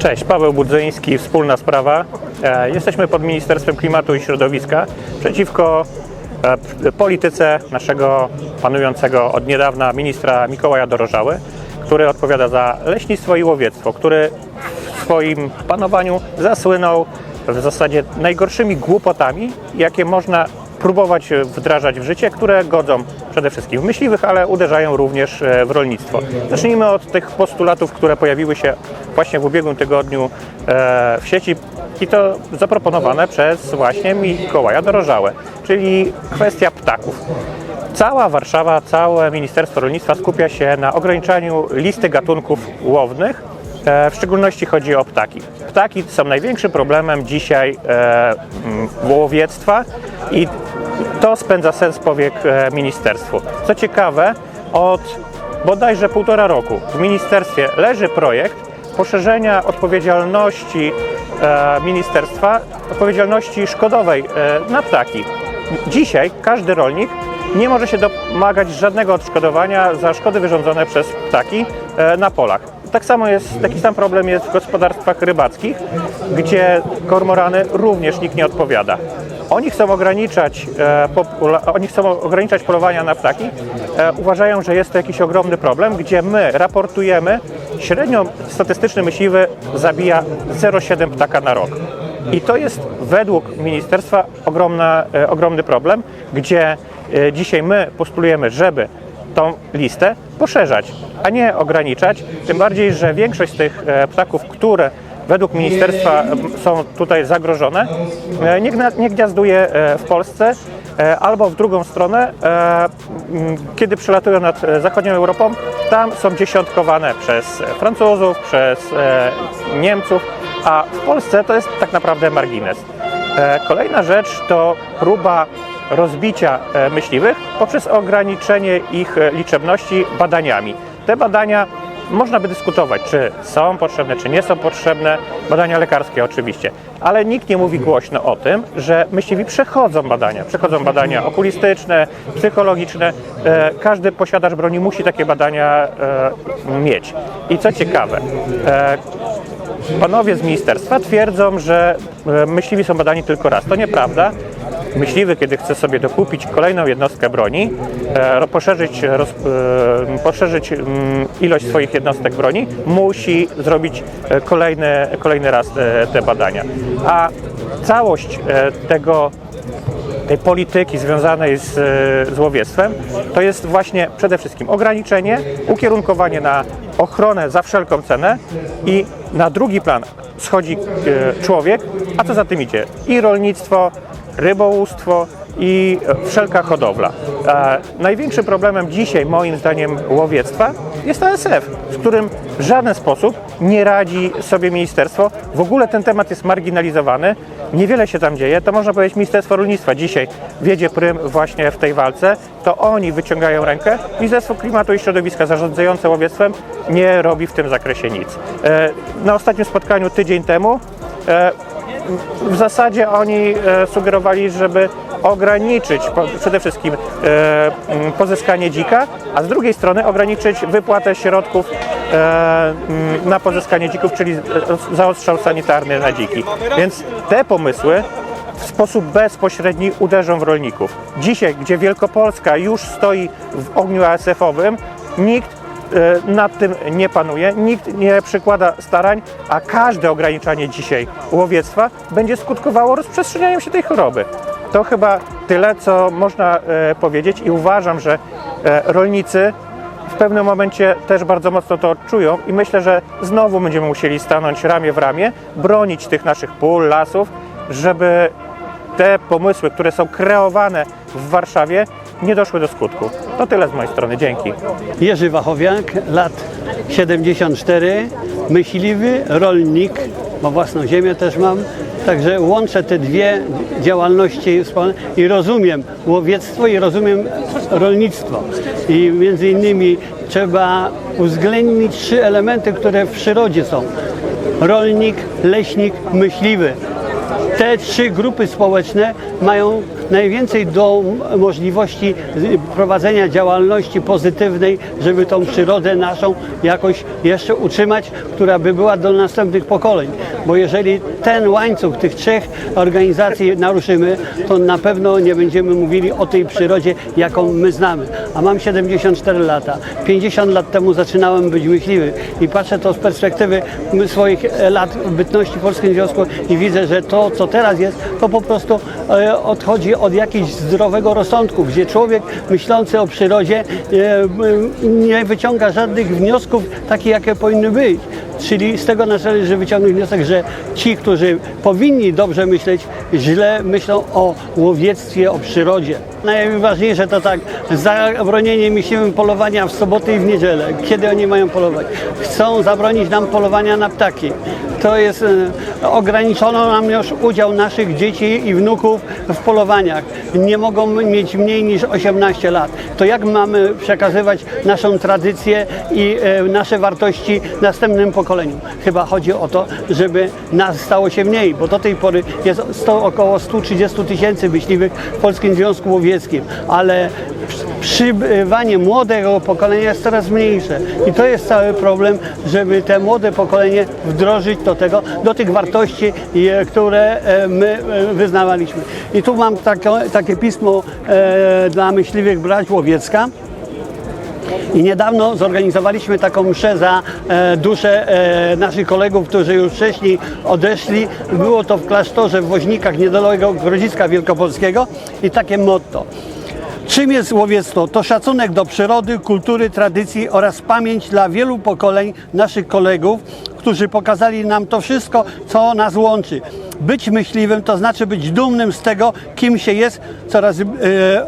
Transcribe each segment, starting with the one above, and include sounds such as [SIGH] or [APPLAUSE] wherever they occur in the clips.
Cześć, Paweł Budzyński, Wspólna Sprawa. E, Jesteśmy pod Ministerstwem Klimatu i Środowiska przeciwko e, polityce naszego panującego od niedawna ministra Mikołaja Dorożały, który odpowiada za leśnictwo i łowiectwo, który w swoim panowaniu zasłynął w zasadzie najgorszymi głupotami, jakie można próbować wdrażać w życie, które godzą przede wszystkim w myśliwych, ale uderzają również e, w rolnictwo. Zacznijmy od tych postulatów, które pojawiły się właśnie w ubiegłym tygodniu e, w sieci i to zaproponowane przez właśnie Mikołaja Dorożałę, czyli kwestia ptaków. Cała Warszawa, całe Ministerstwo Rolnictwa skupia się na ograniczaniu listy gatunków łownych, E, W szczególności chodzi o ptaki. Ptaki są największym problemem dzisiaj łowiectwa i to spędza sens powiek e, ministerstwu. Co ciekawe, od bodajże półtora roku w ministerstwie leży projekt poszerzenia odpowiedzialności e, ministerstwa, odpowiedzialności szkodowej e, na ptaki. Dzisiaj każdy rolnik nie może się domagać żadnego odszkodowania za szkody wyrządzone przez ptaki na polach. Tak samo jest, taki sam problem jest w gospodarstwach rybackich, gdzie kormorany również nikt nie odpowiada. Oni chcą ograniczać, e, oni chcą ograniczać polowania na ptaki. E, uważają, że jest to jakiś ogromny problem, gdzie my raportujemy, średnio statystyczny myśliwy zabija 0,7 ptaka na rok. I to jest według ministerstwa ogromna, e, ogromny problem, gdzie dzisiaj my postulujemy, żeby tą listę poszerzać, a nie ograniczać. Tym bardziej, że większość z tych ptaków, które według ministerstwa są tutaj zagrożone, nie, nie gniazduje e, w Polsce. e, Albo w drugą stronę, e, kiedy przylatują nad zachodnią Europą, tam są dziesiątkowane przez Francuzów, przez Niemców, a w Polsce to jest tak naprawdę margines. Kolejna rzecz to próba rozbicia myśliwych poprzez ograniczenie ich liczebności badaniami. Te badania można by dyskutować, czy są potrzebne, czy nie są potrzebne, badania lekarskie oczywiście, ale nikt nie mówi głośno o tym, że myśliwi przechodzą badania. Przechodzą badania okulistyczne, psychologiczne. E, Każdy posiadacz broni musi takie badania e, mieć. I co ciekawe, e, Panowie z ministerstwa twierdzą, że myśliwi są badani tylko raz. To nieprawda. Myśliwy, kiedy chce sobie dokupić kolejną jednostkę broni, e, poszerzyć, roz, e, poszerzyć mm, ilość swoich jednostek broni, musi zrobić e, kolejny, kolejny raz te, badania. A całość tego tej polityki związanej z, z łowiectwem, to jest właśnie przede wszystkim ograniczenie, ukierunkowanie na ochronę za wszelką cenę i na drugi plan schodzi człowiek, a co za tym idzie? I rolnictwo, rybołówstwo i wszelka hodowla. E, największym problemem dzisiaj, moim zdaniem, łowiectwa jest ASF, z którym w żaden sposób nie radzi sobie ministerstwo. W ogóle ten temat jest marginalizowany. Niewiele się tam dzieje. To można powiedzieć, Ministerstwo Rolnictwa dzisiaj wiedzie prym właśnie w tej walce. To oni wyciągają rękę. Ministerstwo Klimatu i Środowiska zarządzające łowiectwem nie robi w tym zakresie nic. E, Na ostatnim spotkaniu tydzień temu e, w zasadzie oni e, sugerowali, żeby ograniczyć przede wszystkim e, pozyskanie dzika, a z drugiej strony ograniczyć wypłatę środków e, na pozyskanie dzików, czyli zaostrzał sanitarny na dziki. Więc te pomysły w sposób bezpośredni uderzą w rolników. Dzisiaj, gdzie Wielkopolska już stoi w ogniu ASF-owym, nikt nad tym nie panuje, nikt nie przykłada starań, a każde ograniczanie dzisiaj łowiectwa będzie skutkowało rozprzestrzenianiem się tej choroby. To chyba tyle, co można e, powiedzieć i uważam, że e, rolnicy w pewnym momencie też bardzo mocno to odczują i myślę, że znowu będziemy musieli stanąć ramię w ramię, bronić tych naszych pól, lasów, żeby te pomysły, które są kreowane w Warszawie, nie doszły do skutku. To tyle z mojej strony. Dzięki. Jerzy Wachowiak, lat 74, myśliwy, rolnik, bo własną ziemię też mam. Także łączę te dwie działalności i rozumiem łowiectwo i rozumiem rolnictwo. I między innymi trzeba uwzględnić trzy elementy, które w przyrodzie są. Rolnik, leśnik, myśliwy. te trzy grupy społeczne mają najwięcej do możliwości prowadzenia działalności pozytywnej, żeby tą przyrodę naszą jakoś jeszcze utrzymać, która by była do następnych pokoleń. Bo jeżeli ten łańcuch tych trzech organizacji naruszymy, to na pewno nie będziemy mówili o tej przyrodzie, jaką my znamy. A mam 74 lata. 50 lat temu zaczynałem być myśliwy i patrzę to z perspektywy swoich e, lat bytności w Polskim Związku i widzę, że to, co teraz jest, to po prostu e, odchodzi od jakiegoś zdrowego rozsądku, gdzie człowiek myślący o przyrodzie e, nie wyciąga żadnych wniosków takich, jakie powinny być. Czyli z tego należy wyciągnąć wniosek, że ci, którzy powinni dobrze myśleć, źle myślą o łowiectwie, o przyrodzie. Najważniejsze to tak, zabronienie myśliwym polowania w soboty i w niedzielę. Kiedy oni mają polować? Chcą zabronić nam polowania na ptaki. To jest, e, ograniczono nam już udział naszych dzieci i wnuków w polowaniach. Nie mogą mieć mniej niż 18 lat. To jak mamy przekazywać naszą tradycję i e, nasze wartości następnym pokoleniu? Chyba chodzi o to, żeby nas stało się mniej, bo do tej pory jest 100, około 130 tysięcy myśliwych w Polskim Związku Łowieckim, ale przybywanie młodego pokolenia jest coraz mniejsze i to jest cały problem, żeby te młode pokolenie wdrożyć do tego, do tych wartości, które e, my e, wyznawaliśmy. I tu mam takie, takie pismo e, dla myśliwych brać łowiecka. I niedawno zorganizowaliśmy taką mszę za e, duszę e, naszych kolegów, którzy już wcześniej odeszli. Było to w klasztorze w Woźnikach, niedaleko Grodziska Wielkopolskiego i takie motto. Czym jest łowiectwo? To szacunek do przyrody, kultury, tradycji oraz pamięć dla wielu pokoleń naszych kolegów, którzy pokazali nam to wszystko, co nas łączy. Być myśliwym to znaczy być dumnym z tego, kim się jest coraz, e,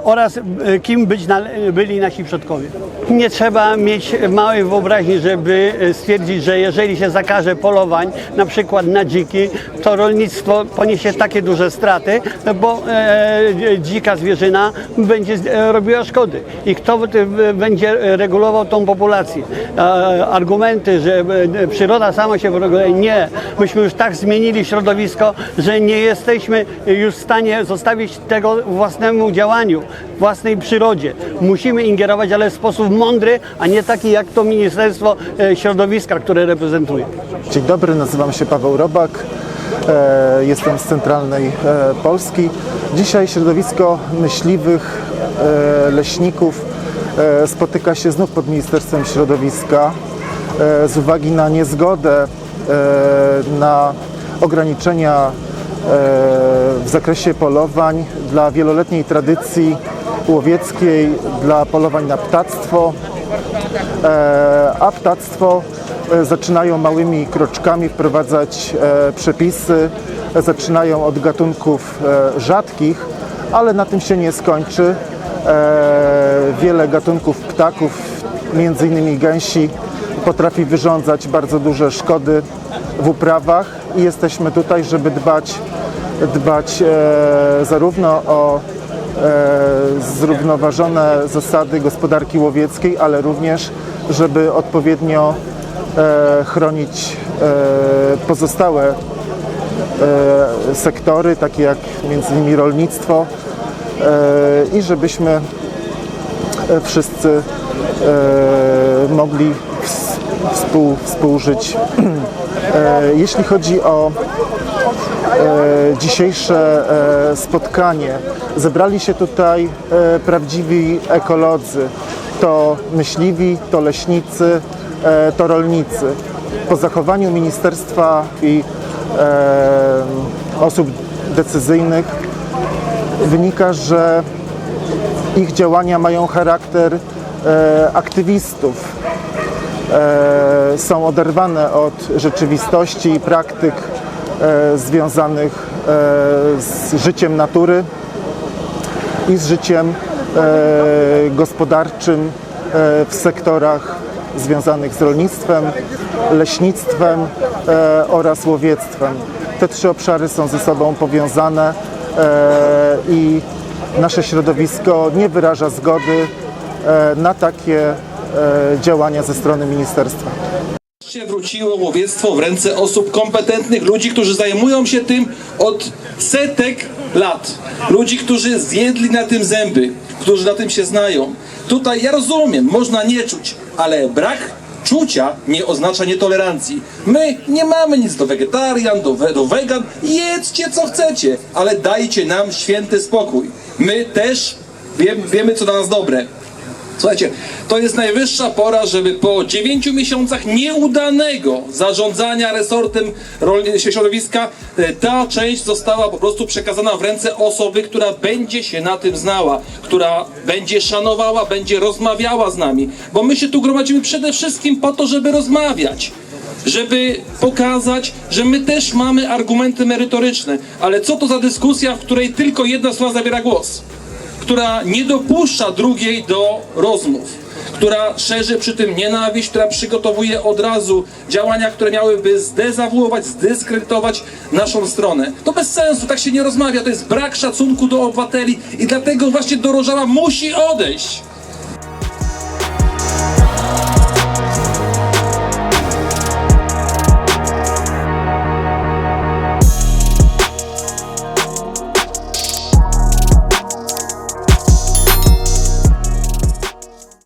oraz e, kim być na, byli nasi przodkowie. Nie trzeba mieć małej wyobraźni, żeby e, stwierdzić, że jeżeli się zakaże polowań, na przykład na dziki, to rolnictwo poniesie takie duże straty, bo e, dzika zwierzyna będzie robiła szkody. I kto będzie regulował tą populację? E, argumenty, że przyroda sama się reguluje, nie. Myśmy już tak zmienili środowisko, że nie jesteśmy już w stanie zostawić tego własnemu działaniu, własnej przyrodzie. Musimy ingerować, ale w sposób mądry, a nie taki jak to Ministerstwo e, Środowiska, które reprezentuję. Dzień dobry, nazywam się Paweł Robak. E, Jestem z centralnej e, Polski. Dzisiaj środowisko myśliwych, leśników spotyka się znów pod Ministerstwem Środowiska z uwagi na niezgodę na ograniczenia e, w zakresie polowań dla wieloletniej tradycji łowieckiej, dla polowań na ptactwo, E, a ptactwo e, zaczynają małymi kroczkami wprowadzać przepisy, zaczynają od gatunków rzadkich, ale na tym się nie skończy. Wiele gatunków ptaków, między innymi gęsi, potrafi wyrządzać bardzo duże szkody w uprawach i jesteśmy tutaj, żeby dbać, dbać e, zarówno o e, zrównoważone zasady gospodarki łowieckiej, ale również, żeby odpowiednio e, chronić e, pozostałe e, sektory, takie jak między innymi rolnictwo e, i żebyśmy e, wszyscy e, mogli ws- współ, współżyć. [CLEARS THROAT] E, Jeśli chodzi o e, dzisiejsze e, spotkanie. Zebrali się tutaj prawdziwi ekolodzy. To myśliwi, to leśnicy, to rolnicy. Po zachowaniu ministerstwa i osób decyzyjnych wynika, że ich działania mają charakter aktywistów są oderwane od rzeczywistości i praktyk e, związanych e, z życiem natury i z życiem e, gospodarczym e, w sektorach związanych z rolnictwem, leśnictwem e, oraz łowiectwem. Te trzy obszary są ze sobą powiązane e, i nasze środowisko nie wyraża zgody e, na takie e, działania ze strony ministerstwa. Wróciło łowiectwo w ręce osób kompetentnych, ludzi, którzy zajmują się tym od setek lat. Ludzi, którzy zjedli na tym zęby, którzy na tym się znają. Tutaj ja rozumiem, można nie czuć, ale brak czucia nie oznacza nietolerancji. My nie mamy nic do wegetarian, do, we, do wegan, jedzcie co chcecie, ale dajcie nam święty spokój. My też wiem, wiemy, co dla nas dobre. Słuchajcie, to jest najwyższa pora, żeby po dziewięciu miesiącach nieudanego zarządzania resortem środowiska e, ta część została po prostu przekazana w ręce osoby, która będzie się na tym znała, która będzie szanowała, będzie rozmawiała z nami, bo my się tu gromadzimy przede wszystkim po to, żeby rozmawiać. Żeby pokazać, że my też mamy argumenty merytoryczne, ale co to za dyskusja, w której tylko jedna strona zabiera głos? Która nie dopuszcza drugiej do rozmów, która szerzy przy tym nienawiść, która przygotowuje od razu działania, które miałyby zdezawuować, zdyskredytować naszą stronę. To bez sensu, tak się nie rozmawia, to jest brak szacunku do obywateli i dlatego właśnie Dorożała musi odejść.